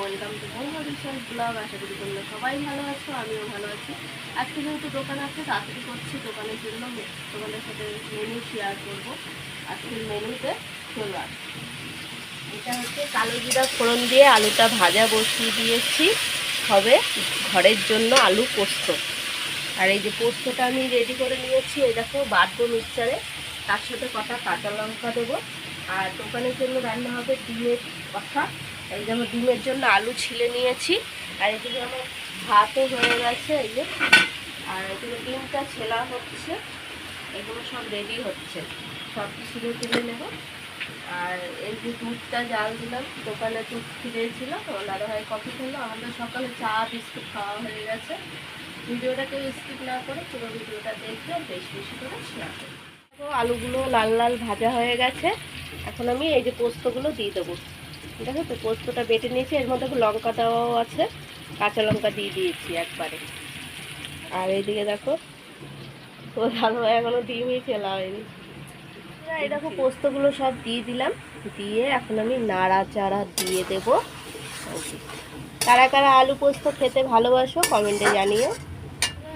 Welcome to research blog, আশা করি তোমরা সবাই ভালো আছো, আমিও ভালো আছি। আজকে যেহেতু দোকান আছে তাড়াতাড়ি করছি দোকানের জন্য, তোমাদের সাথে মেনু শেয়ার করব। আজকের মেনুতে চলে এটা হচ্ছে কালো জিরা ফোড়ন দিয়ে আলুটা ভাজা বসিয়ে দিয়েছি। হবে ঘরের জন্য আলু পোস্ত। আর এই যে পোস্তটা আমি রেডি করে নিয়েছি, এই দেখো বাটবো মিক্সারে তার সাথে কটা কাঁচা লঙ্কা দেবো। আর দোকানের জন্য রান্না হবে ডিমের কথা এই যেমন ডিমের জন্য আলু ছিলে নিয়েছি। আর এদিকে আমার ভাতও হয়ে গেছে, এই যে। আর এদিকে ডিমটা ছেলা হচ্ছে, এগুলো সব রেডি হচ্ছে। সব ছিঁড়ে তুলে নেব। আর এই যে দুধটা জাল দিলাম, দোকানে দুধ ফিরেছিল দাদা ভাই কফি খেলো। আমাদের সকালে চা, বিস্কুট খাওয়া হয়ে গেছে। ভিডিওটা কেউ স্কিপ না করে পুরো ভিডিওটা দেখলে বেশি বেশি করে শেয়ার করবে। আলুগুলো লাল লাল ভাজা হয়ে গেছে। এখন আমি এই যে পোস্তগুলো দিয়ে দেবো। দেখো তো, পোস্তটা বেটে নিয়েছি, এর মধ্যে লঙ্কা দেওয়াও আছে, কাঁচা লঙ্কা দিয়ে দিয়েছি একবারে। আর এইদিকে দেখো, ও ভালো এখনও ডিমই ফেলা হয়নি এই দেখো, পোস্তগুলো সব দিয়ে দিলাম, দিয়ে এখন আমি নাড়াচাড়া দিয়ে দেবো। কারা কারা আলু পোস্ত খেতে ভালোবাসো, কমেন্টে জানিও।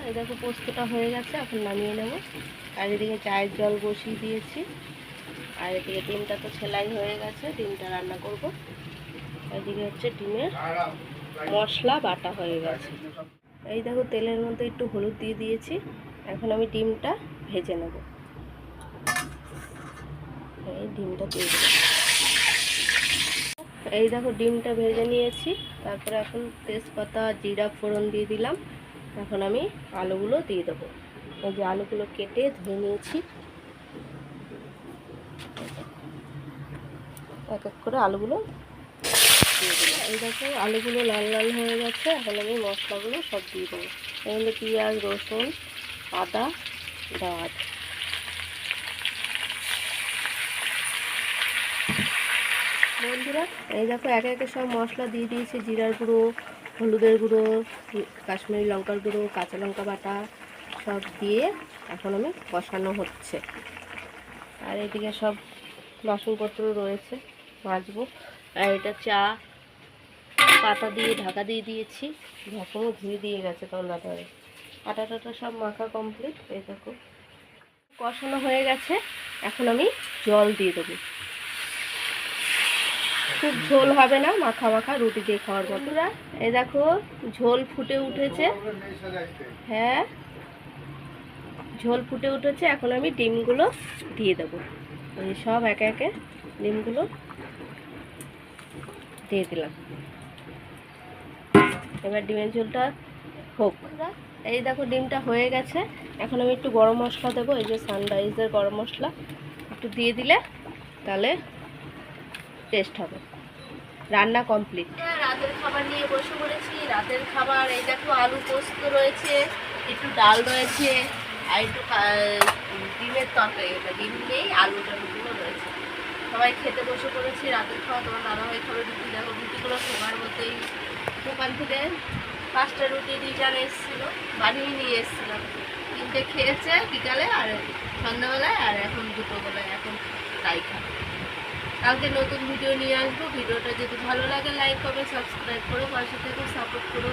এই দেখো, পোস্তটা হয়ে গেছে, এখন নামিয়ে নেব। আর এদিকে চায়ের জল বসিয়ে দিয়েছি। আর এদিকে ডিমটা তো সেলাই হয়ে গেছে, ডিমটা রান্না করব। এদিকে হচ্ছে ডিমের মশলা বাটা হয়ে গেছে। এই দেখো, তেলের মধ্যে একটু হলুদ দিয়ে দিয়েছি। এখন আমি ডিমটা ভেজে নেব। এই ডিমটা দিয়ে এই দেখো, ডিমটা ভেজে নিয়েছি। তারপরে এখন তেজপাতা, জিরা, ফোড়ন দিয়ে দিলাম। এখন আমি আলুগুলো দিয়ে দেবো। এই যে আলুগুলো কেটে ধুয়ে নিয়েছি। এক এক করে আলুগুলো এই দেখো, আলুগুলো লাল লাল হয়ে গেছে। এখন আমি মশলাগুলো সব দিয়ে দেবো। মধ্যে পেঁয়াজ, রসুন, আদা দেওয়া বন্ধুরা, এই দেখো, একে একে সব মশলা দিয়ে দিয়েছি। জিরার গুঁড়ো, হলুদের গুঁড়ো, কাশ্মীরি লঙ্কার গুঁড়ো, কাঁচা লঙ্কা বাটা সব দিয়ে এখন আমি কষানো হচ্ছে। আর এদিকে সব বাসনপত্র রয়েছে। মাজবো আর এটা চা, পাতা দিয়ে ঢাকা দিয়ে দিয়েছি। ঢাকনও ধুয়ে দিয়ে গেছে ধরে আটা টাটা সব মাখা কমপ্লিট এই দেখো। কষানো হয়ে গেছে। এখন আমি জল দিয়ে দেবো। খুব ঝোল হবে না, মাখা মাখা রুটি দিয়ে খাওয়ার বন্ধুরা, এই দেখো, ঝোল ফুটে উঠেছে। হ্যাঁ ঝোল ফুটে উঠেছে। এখন আমি ডিমগুলো দিয়ে দেবো। সব একে একে ডিমগুলো দিয়ে দিলাম। এবার ডিমের ঝোলটা হোক। এই দেখো ডিমটা হয়ে গেছে। এখন আমি একটু গরম মশলা দেবো, এই যে সানরাইজের গরম মশলা। একটু দিয়ে দিলে তাহলে টেস্ট হবে। রান্না কমপ্লিট রাতের খাবার নিয়ে বসে পড়েছি। রাতের খাবার, এই দেখো আলু পোস্ত রয়েছে, একটু ডাল রয়েছে, আর একটু ডিমের তরকারি। ডিম নেই আলু টালুগুলো রয়েছে সবাই খেতে বসে পড়েছি, রাতের খাওয়া তোমার দাদাভাই খাবে রুটি। দেখো, রুটিগুলো সময়ের মধ্যেই দোকান থেকে পাঁচটা রুটি রিটার্ন এসেছিল, বানিয়ে নিয়ে এসেছিলাম তিনটে খেয়েছে বিকালে আর সন্ধ্যাবেলায় আর এখন দুটোবেলায় এখন তাই খাবে। কালকে নতুন ভিডিও নিয়ে আসব। ভিডিওটা যদি ভালো লাগে লাইক করবে সাবস্ক্রাইব করো, পাশে থেকে সাপোর্ট করো।